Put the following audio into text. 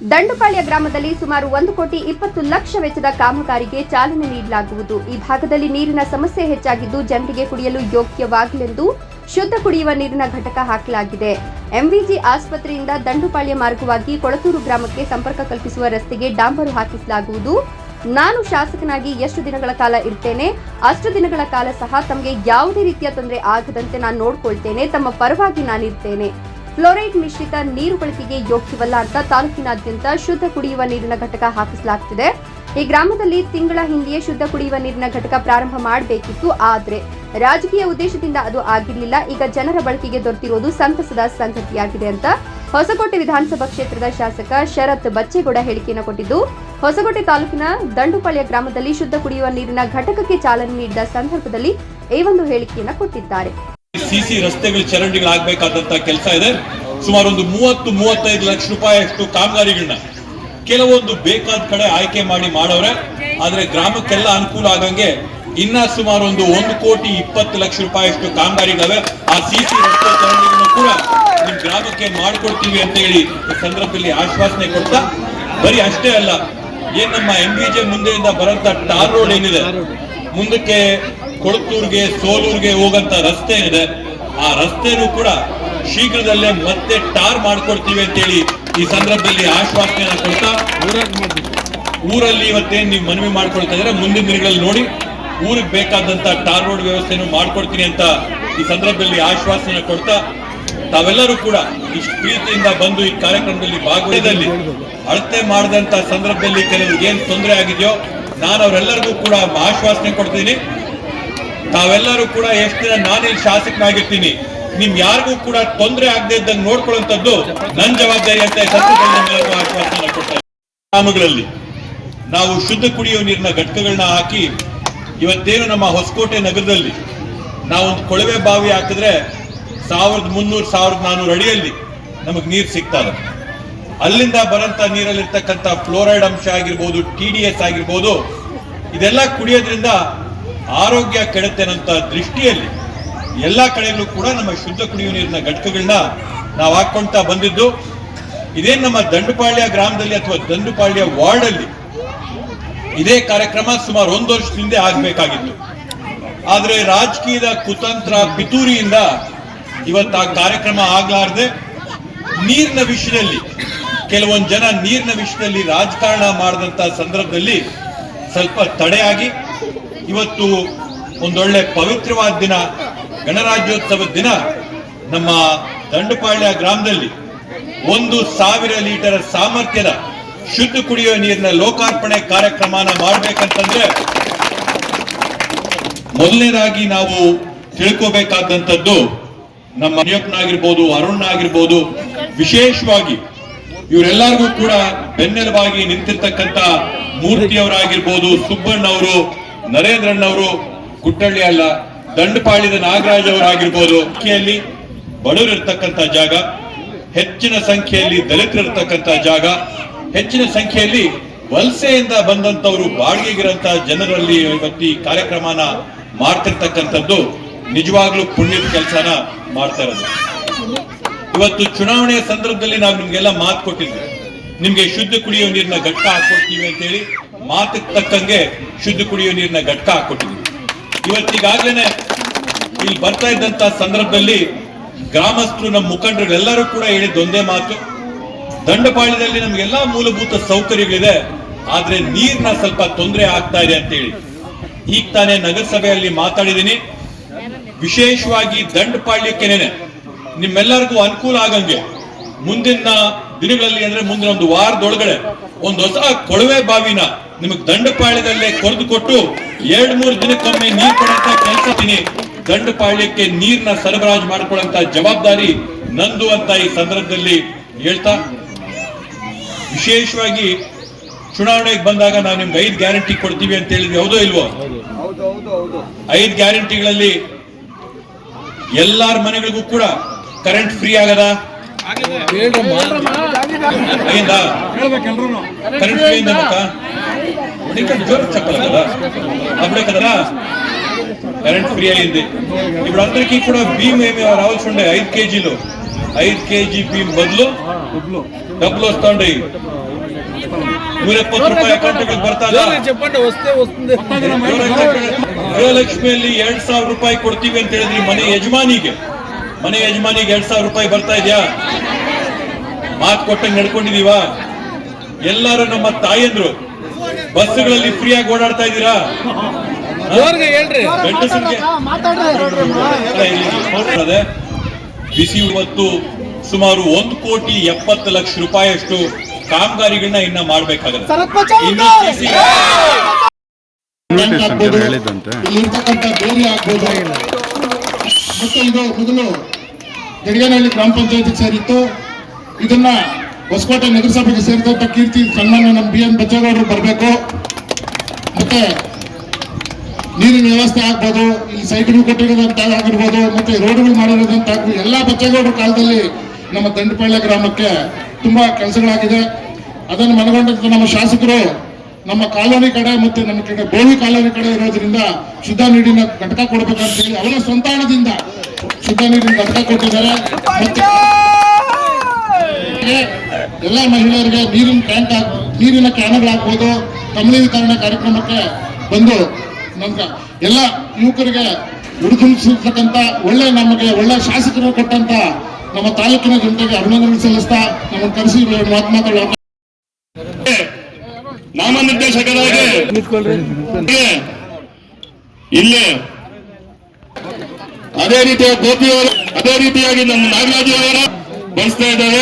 ದಂಡುಪಾಳ್ಯ ಗ್ರಾಮದಲ್ಲಿ ಸುಮಾರು ಒಂದು ಕೋಟಿ ಇಪ್ಪತ್ತು ಲಕ್ಷ ವೆಚ್ಚದ ಕಾಮಗಾರಿಗೆ ಚಾಲನೆ ನೀಡಲಾಗುವುದು. ಈ ಭಾಗದಲ್ಲಿ ನೀರಿನ ಸಮಸ್ಯೆ ಹೆಚ್ಚಾಗಿದ್ದು ಜನರಿಗೆ ಕುಡಿಯಲು ಯೋಗ್ಯವಾಗಲೆಂದು ಶುದ್ಧ ಕುಡಿಯುವ ನೀರಿನ ಘಟಕ ಹಾಕಲಾಗಿದೆ. ಎಂವಿಜಿ ಆಸ್ಪತ್ರೆಯಿಂದ ದಂಡುಪಾಳ್ಯ ಮಾರ್ಗವಾಗಿ ಕೊಳತೂರು ಗ್ರಾಮಕ್ಕೆ ಸಂಪರ್ಕ ಕಲ್ಪಿಸುವ ರಸ್ತೆಗೆ ಡಾಂಬರು ಹಾಕಿಸಲಾಗುವುದು. ನಾನು ಶಾಸಕನಾಗಿ ಎಷ್ಟು ದಿನಗಳ ಕಾಲ ಇರ್ತೇನೆ, ಅಷ್ಟು ದಿನಗಳ ಕಾಲ ಸಹ ತಮಗೆ ಯಾವುದೇ ರೀತಿಯ ತೊಂದರೆ ಆಗದಂತೆ ನಾನು ನೋಡ್ಕೊಳ್ತೇನೆ, ತಮ್ಮ ಪರವಾಗಿ ನಾನಿರ್ತೇನೆ. ಫ್ಲೋರೈಡ್ ಮಿಶ್ರಿತ ನೀರು ಬಳಕೆಗೆ ಯೋಗ್ಯವಲ್ಲ ಅಂತ ತಾಲೂಕಿನಾದ್ಯಂತ ಶುದ್ಧ ಕುಡಿಯುವ ನೀರಿನ ಘಟಕ ಹಾಕಿಸಲಾಗುತ್ತಿದೆ ಈ ಗ್ರಾಮದಲ್ಲಿ ತಿಂಗಳ ಹಿಂದೆಯೇ ಶುದ್ಧ ಕುಡಿಯುವ ನೀರಿನ ಘಟಕ ಪ್ರಾರಂಭ ಮಾಡಬೇಕಿತ್ತು, ಆದರೆ ರಾಜಕೀಯ ಉದ್ದೇಶದಿಂದ ಅದು ಆಗಿರಲಿಲ್ಲ. ಈಗ ಜನರ ಬಳಕೆಗೆ ದೊರೆತಿರುವುದು ಸಂತಸದ ಸಂಗತಿಯಾಗಿದೆ ಅಂತ ಹೊಸಕೋಟೆ ವಿಧಾನಸಭಾ ಕ್ಷೇತ್ರದ ಶಾಸಕ ಶರತ್ ಬಚ್ಚೇಗೌಡ ಹೇಳಿಕೆಯನ್ನು ಕೊಟ್ಟಿದ್ದು, ಹೊಸಕೋಟೆ ತಾಲೂಕಿನ ದಂಡುಪಾಳ್ಯ ಗ್ರಾಮದಲ್ಲಿ ಶುದ್ಧ ಕುಡಿಯುವ ನೀರಿನ ಘಟಕಕ್ಕೆ ಚಾಲನೆ ನೀಡಿದ ಸಂದರ್ಭದಲ್ಲಿ ಈ ಒಂದು ಹೇಳಿಕೆಯನ್ನು ಕೊಟ್ಟಿದ್ದಾರೆ. ಸಿಸಿ ರಸ್ತೆಗಳು ಚರಂಡಿಗಳಾಗಬೇಕಾದಂತ ಕೆಲಸ ಇದೆ. ಸುಮಾರು ಒಂದು ಮೂವತ್ತು, ಮೂವತ್ತೈದು ಲಕ್ಷ ರೂಪಾಯಿ ಅಷ್ಟು ಕಾಮಗಾರಿಗಳನ್ನ ಕೆಲವೊಂದು ಬೇಕಾದ ಕಡೆ ಆಯ್ಕೆ ಮಾಡಿ ಮಾಡವ್ರೆ ಆದ್ರೆ ಗ್ರಾಮಕ್ಕೆಲ್ಲ ಅನುಕೂಲ ಆಗಂಗೆ ಇನ್ನ ಸುಮಾರು ಒಂದು ಒಂದು ಕೋಟಿ ಇಪ್ಪತ್ತು ಲಕ್ಷ ರೂಪಾಯಿ ಅಷ್ಟು ಕಾಮಗಾರಿಗಳವೆ. ಆ ಸಿಸಿ ರಸ್ತೆ ಚರಂಡಿಗಳನ್ನು ಕೂಡ ನಿಮ್ ಗ್ರಾಮಕ್ಕೆ ಮಾಡಿಕೊಡ್ತೀವಿ ಅಂತ ಹೇಳಿ ಸಂದರ್ಭದಲ್ಲಿ ಆಶ್ವಾಸನೆ ಕೊಡ್ತಾ, ಬರೀ ಅಷ್ಟೇ ಅಲ್ಲ, ಏನ್ ನಮ್ಮ ಎಂ ಬಿ ಜೆ ಮುಂದೆಯಿಂದ ಬರಂತ ಟಾರ್ ರೋಡ್ ಏನಿದೆ, ಮುಂದಕ್ಕೆ ಕೊಳತೂರ್ಗೆ ಸೋಲೂರ್ಗೆ ಹೋಗಂತ ರಸ್ತೆ ಏನಿದೆ, ಆ ರಸ್ತೆನೂ ಕೂಡ ಶೀಘ್ರದಲ್ಲೇ ಮತ್ತೆ ಟಾರ್ ಮಾಡ್ಕೊಡ್ತೀವಿ ಅಂತೇಳಿ ಈ ಸಂದರ್ಭದಲ್ಲಿ ಆಶ್ವಾಸನೆಯನ್ನ ಕೊಡ್ತಾ ಊರಲ್ಲಿ ಇವತ್ತೇನ್ ನೀವು ಮನವಿ ಮಾಡ್ಕೊಳ್ತಾ ಇದ್ರೆ ಮುಂದಿನ ದಿನಗಳಲ್ಲಿ ನೋಡಿ ಊರಿಗೆ ಬೇಕಾದಂತ ಟಾರ್ ರೋಡ್ ವ್ಯವಸ್ಥೆಯನ್ನು ಮಾಡ್ಕೊಡ್ತೀನಿ ಅಂತ ಈ ಸಂದರ್ಭದಲ್ಲಿ ಆಶ್ವಾಸನೆ ಕೊಡ್ತಾ ತಾವೆಲ್ಲರೂ ಕೂಡ ಇಷ್ಟು ಪ್ರೀತಿಯಿಂದ ಬಂದು ಈ ಕಾರ್ಯಕ್ರಮದಲ್ಲಿ ಭಾಗವಹಿಸಿದಲ್ಲಿ ಅಳತೆ ಮಾಡಿದಂತ ಸಂದರ್ಭದಲ್ಲಿ ಕೆಲವರಿಗೆ ಏನ್ ತೊಂದರೆ ಆಗಿದೆಯೋ ನಾನು ಅವರೆಲ್ಲರಿಗೂ ಕೂಡ ಆಶ್ವಾಸನೆ ಕೊಡ್ತೀನಿ. ತಾವೆಲ್ಲರೂ ಕೂಡ ಎಷ್ಟು ದಿನ ನಾನಿಲ್ಲಿ ಶಾಸಕನಾಗಿರ್ತೀನಿ. ನಿಮ್ ಯಾರಿಗೂ ಕೂಡ ತೊಂದರೆ ಆಗದೆ ಇದ್ದಂಗೆ ನೋಡ್ಕೊಳ್ಳುವಂಥದ್ದು ನನ್ನ ಜವಾಬ್ದಾರಿ ಅಂತ ಗ್ರಾಮಗಳಲ್ಲಿ ನಾವು ಶುದ್ಧ ಕುಡಿಯುವ ನೀರಿನ ಘಟಕಗಳನ್ನ ಹಾಕಿ ಇವತ್ತೇನು ನಮ್ಮ ಹೊಸಕೋಟೆ ನಗರದಲ್ಲಿ ನಾವೊಂದು ಕೊಳವೆ ಬಾವಿ ಹಾಕಿದ್ರೆ ಸಾವಿರದ ಮುನ್ನೂರು, ಸಾವಿರದ ನಾನ್ನೂರು ಅಡಿಯಲ್ಲಿ ನಮಗೆ ನೀರು ಸಿಗ್ತದೆ ಅಲ್ಲಿಂದ ಬರಂತ ನೀರಲ್ಲಿರ್ತಕ್ಕಂಥ ಫ್ಲೋರೈಡ್ ಅಂಶ ಆಗಿರ್ಬೋದು ಟಿ ಡಿ ಎಸ್ ಆಗಿರ್ಬೋದು, ಇದೆಲ್ಲ ಕುಡಿಯೋದ್ರಿಂದ ಆರೋಗ್ಯ ಕೆಡುತ್ತೇನಂತ ದೃಷ್ಟಿಯಲ್ಲಿ ಎಲ್ಲ ಕಡೆಯಲ್ಲೂ ಕೂಡ ನಮ್ಮ ಶುದ್ಧ ಕುಡಿಯುವ ನೀರಿನ ಘಟಕಗಳನ್ನ ನಾವು ಹಾಕ್ಕೊಳ್ತಾ ಬಂದಿದ್ದು. ಇದೇನು ನಮ್ಮ ದಂಡುಪಾಳ್ಯ ಗ್ರಾಮದಲ್ಲಿ ಅಥವಾ ದಂಡುಪಾಳ್ಯ ವಾರ್ಡ್ ಅಲ್ಲಿ ಇದೇ ಕಾರ್ಯಕ್ರಮ ಸುಮಾರು ಒಂದು ವರ್ಷದ ಹಿಂದೆ ಆದರೆ ಆದ್ರೆ ರಾಜಕೀಯದ ಕುತಂತ್ರ ಪಿತೂರಿಯಿಂದ ಇವತ್ತು ಆ ಕಾರ್ಯಕ್ರಮ ಆಗಲಾರದೆ ನೀರಿನ ವಿಷಯದಲ್ಲಿ ಕೆಲವೊಂದು ಜನ ನೀರಿನ ವಿಷಯದಲ್ಲಿ ರಾಜಕಾರಣ ಮಾಡಿದಂತ ಸಂದರ್ಭದಲ್ಲಿ ಸ್ವಲ್ಪ ತಡೆಯಾಗಿ ಇವತ್ತು ಒಂದೊಳ್ಳೆ ಪವಿತ್ರವಾದ ದಿನ, ಗಣರಾಜ್ಯೋತ್ಸವ ದಿನ ನಮ್ಮ ದಂಡುಪಾಳ್ಯ ಗ್ರಾಮದಲ್ಲಿ. ಒಂದು ಸಾವಿರ ಲೀಟರ್ ಸಾಮರ್ಥ್ಯದ ಶುದ್ಧ ಕುಡಿಯುವ ನೀರಿನ ಲೋಕಾರ್ಪಣೆ ಕಾರ್ಯಕ್ರಮನ ಮಾಡ್ಬೇಕಂತಂದ್ರೆ ಮೊದಲನೇದಾಗಿ ನಾವು ತಿಳ್ಕೋಬೇಕಾದಂಥದ್ದು ನಮ್ಮ ಅನಿಯಪ್ಪನಾಗಿರ್ಬೋದು ಅರುಣ್ ಆಗಿರ್ಬೋದು ವಿಶೇಷವಾಗಿ ಇವರೆಲ್ಲರಿಗೂ ಕೂಡ ಬೆನ್ನೆಲುಬಾಗಿ ನಿಂತಿರ್ತಕ್ಕಂಥ ಮೂರ್ತಿಯವರಾಗಿರ್ಬೋದು, ಸುಬ್ಬಣ್ಣವರು ನರೇಂದ್ರಣ್ಣವರು ಗುಟ್ಟಳ್ಳಿ ಅಲ್ಲ, ದಂಡಪಾಳ್ಯದ ನಾಗರಾಜ್ ಅವರಾಗಿರ್ಬೋದು ಬಡವರು ಇರ್ತಕ್ಕಂಥ ಜಾಗ, ಹೆಚ್ಚಿನ ಸಂಖ್ಯೆಯಲ್ಲಿ ದಲಿತರಿರ್ತಕ್ಕಂಥ ಜಾಗ, ಹೆಚ್ಚಿನ ಸಂಖ್ಯೆಯಲ್ಲಿ ವಲಸೆಯಿಂದ ಬಂದಂತವರು ಬಾಡಿಗೆಗಿರಂತ ಜನರಲ್ಲಿ ಇವತ್ತು ಈ ಕಾರ್ಯಕ್ರಮನ ಮಾಡ್ತಿರ್ತಕ್ಕಂಥದ್ದು ನಿಜವಾಗ್ಲೂ ಪುಣ್ಯದ ಕೆಲಸನ ಮಾಡ್ತಾ ಇರೋದು. ಇವತ್ತು ಚುನಾವಣೆಯ ಸಂದರ್ಭದಲ್ಲಿ ನಾವು ನಿಮ್ಗೆಲ್ಲ ಮಾತು ಕೊಟ್ಟಿದ್ವಿ. ನಿಮ್ಗೆ ಶುದ್ಧ ಕುಡಿಯುವ ನೀರಿನ ಘಟ್ಟ ಹಾಕೊಡ್ತೀವಿ ಅಂತೇಳಿ ಮಾತಿಗೆ ತಕ್ಕಂಗೆ ಶುದ್ಧ ಕುಡಿಯುವ ನೀರಿನ ಘಟ್ಟ ಹಾಕೊಟ್ಟಿದ್ವಿ ಇವತ್ತಿಗಾಗ್ಲೇನೆ ಇಲ್ಲಿ ಬರ್ತಾ ಇದ್ದಂತ ಸಂದರ್ಭದಲ್ಲಿ ಗ್ರಾಮಸ್ಥರು, ನಮ್ಮ ಮುಖಂಡರುಗಳೆಲ್ಲರೂ ಕೂಡ ಹೇಳಿದ ಒಂದೇ ಮಾತು. ದಂಡಪಾಳ್ಯದಲ್ಲಿ ನಮ್ಗೆಲ್ಲಾ ಮೂಲಭೂತ ಸೌಕರ್ಯಗಳಿದೆ, ಆದ್ರೆ ನೀರ್ನ ಸ್ವಲ್ಪ ತೊಂದರೆ ಆಗ್ತಾ ಇದೆ ಅಂತೇಳಿ. ಈಗ ತಾನೇ ನಗರಸಭೆಯಲ್ಲಿ ಮಾತಾಡಿದ್ದೀನಿ. ವಿಶೇಷವಾಗಿ ದಂಡಪಾಳ್ಯಕ್ಕೆನೆ ನಿಮ್ಮೆಲ್ಲರಿಗೂ ಅನುಕೂಲ ಆಗಂಗೆ ಮುಂದಿನ ದಿನಗಳಲ್ಲಿ ಅಂದ್ರೆ ಮುಂದಿನ ಒಂದು ವಾರದೊಳಗಡೆ ಒಂದು ಹೊಸ ಕೊಳವೆ ಬಾವಿನ ನಿಮಗೆ ದಂಡಪಾಳ್ಯದಲ್ಲೇ ಕೊರೆದು ಕೊಟ್ಟು ಎರಡ್ ಮೂರು ದಿನಕ್ಕೊಮ್ಮೆ ನೀರ್ ಕೊಡಂತ ಕೆಲಸ ದಂಡಪಾಳ್ಯಕ್ಕೆ ನೀರ್ನ ಸರಬರಾಜು ಮಾಡ್ಕೊಳ್ಳಂತ ಜವಾಬ್ದಾರಿ ನಂದು ಅಂತ ಈ ಸಂದರ್ಭದಲ್ಲಿ ಹೇಳ್ತಾ ವಿಶೇಷವಾಗಿ ಚುನಾವಣೆಗೆ ಬಂದಾಗ ನಾವು ನಿಮ್ಗೆ ಐದು ಗ್ಯಾರಂಟಿ ಕೊಡ್ತೀವಿ ಅಂತ ಹೇಳಿದ್ವಿ ಹೌದೋ ಇಲ್ವೋ? ಹೌದು ಹೌದು ಹೌದು. ಐದು ಗ್ಯಾರಂಟಿಗಳಲ್ಲಿ ಎಲ್ಲಾರ ಮನೆಗಳಿಗೂ ಕೂಡ ಕರೆಂಟ್ ಫ್ರೀ ಆಗದ? అయిందా? కరెంట్ పోయిందమ్మక్క ఇంకా జోరు చెప్పాలి కదా? అప్పుడే కదరా? కరెంట్ ఫ్రీ అయింది. ఇప్పుడు అందరికీ కూడా బియ్యం ఏమి రావాల్సి ఉండే? ఐదు కేజీలు. ఐదు కేజీ బియ్యం బదులు డబ్బులు వస్తుండే నూరు ఎప్పటి రూపాయల అకౌంట్ ಬರ್ತಾದ చెప్పండి. వస్తే వస్తుంది. ಗೃಹಲಕ್ಷ್ಮಿಯಲ್ಲಿ ಎರಡ್ ಸಾವಿರ ರೂಪಾಯಿ ಕೊಡ್ತೀವಿ ಅಂತ ಹೇಳಿದ್ರಿ ಮನೆ ಯಜಮಾನಿಗೆ ಮನೆ ಯಜಮಾನಿಗೆ ಎರಡ್ ಸಾವಿರ ರೂಪಾಯಿ ಬರ್ತಾ ಇದೆಯಾ ಮಾತು ಕೊಟ್ಟಂಗೆ ನಡ್ಕೊಂಡಿದೀವ? ಎಲ್ಲಾರು ನಮ್ಮ ತಾಯಂದ್ರು. ಬಸ್ಗಳಲ್ಲಿ ಫ್ರೀಯಾಗಿ ಓಡಾಡ್ತಾ ಇದ್ದೀರಾ? ಬಿಸಿ ಇವತ್ತು ಸುಮಾರು ಒಂದು ಕೋಟಿ ಎಪ್ಪತ್ತು ಲಕ್ಷ ರೂಪಾಯಿಯಷ್ಟು ಕಾಮಗಾರಿಗಳನ್ನ ಇನ್ನ ಮಾಡ್ಬೇಕಾಗತ್ತೆ. ಮತ್ತೆ ಮೊದಲು ಗಡಿಗನಹಳ್ಳಿ ಗ್ರಾಮ ಪಂಚಾಯತಿ ಸೇರಿತ್ತು ಇದನ್ನ ಹೊಸಕೋಟೆ ನಗರಸಭೆಗೆ ಸೇರಿದಂತ ಕೀರ್ತಿ ಸನ್ಮಾನ್ಯ ನಮ್ಮ ಬಿ ಎನ್ ಬಚ್ಚೇಗೌಡರು ಬರಬೇಕು. ಮತ್ತೆ ನೀರಿನ ವ್ಯವಸ್ಥೆ ಆಗ್ಬೋದು ಈ ಸೈಕಲ್ ಕೊಟ್ಟಿರೋದಂತ ಆಗಿರ್ಬೋದು, ಮತ್ತೆ ರೋಡ್ಗಳು ಮಾಡಿರೋದಂತ ಆಗ್ಬೋದು, ಎಲ್ಲ ಬಚ್ಚೇಗೌಡರ ಕಾಲದಲ್ಲಿ ನಮ್ಮ ದಂಡಪಾಳ್ಯ ಗ್ರಾಮಕ್ಕೆ ತುಂಬಾ ಕೆಲಸಗಳಾಗಿದೆ. ಅದನ್ನು ಮನಗೊಂಡಂತ ನಮ್ಮ ಶಾಸಕರು, ನಮ್ಮ ಕಾಲೋನಿ ಕಡೆ ಮತ್ತೆ ನಮ್ಮ ಕಡೆ ಬೋವಿ ಕಾಲೋನಿ ಕಡೆ ಇರೋದ್ರಿಂದ ಶುದ್ಧ ನೀರಿನ ಘಟಕ ಕೊಡ್ಬೇಕಂತ ಹೇಳಿ ಅವರ ಸ್ವಂತ ಹಣದಿಂದ ಶುದ್ಧ ನೀರಿನ ಘಟಕ ಕೊಟ್ಟಿದ್ದಾರೆ. ಮತ್ತೆ ಎಲ್ಲ ಮಹಿಳೆಯರಿಗೆ ನೀರಿನ ಟ್ಯಾಂಕ್ ನೀರಿನ ಕ್ಯಾನ್ಗಳಾಗ್ಬೋದು ಕಮಲೀಕರಣ ಕಾರ್ಯಕ್ರಮಕ್ಕೆ ಬಂದು ನಮ್ಗೆ ಎಲ್ಲ ಯುವಕರಿಗೆ ಹುಡುಕಿಸಿರ್ತಕ್ಕಂಥ ಒಳ್ಳೆ ನಮಗೆ ಒಳ್ಳೆ ಶಾಸಕರು ಕೊಟ್ಟಂತ ನಮ್ಮ ತಾಲೂಕಿನ ಜನತೆಗೆ ಅಭಿನಂದನೆ ಸಲ್ಲಿಸ್ತಾ ನಮ್ಮನ್ನು ಕರೆಸಿ ಮಾತಾಡೋ ನಾಮನಿರ್ದೇಶಕರಾಗಿ ಇಲ್ಲಿ ಅದೇ ರೀತಿಯ ಗೋಪಿ ಅವರು ಅದೇ ರೀತಿಯಾಗಿ ನಮ್ಮ ನಾಗರಾಜು ಬಳಸ್ತಾ ಇದ್ದಾರೆ.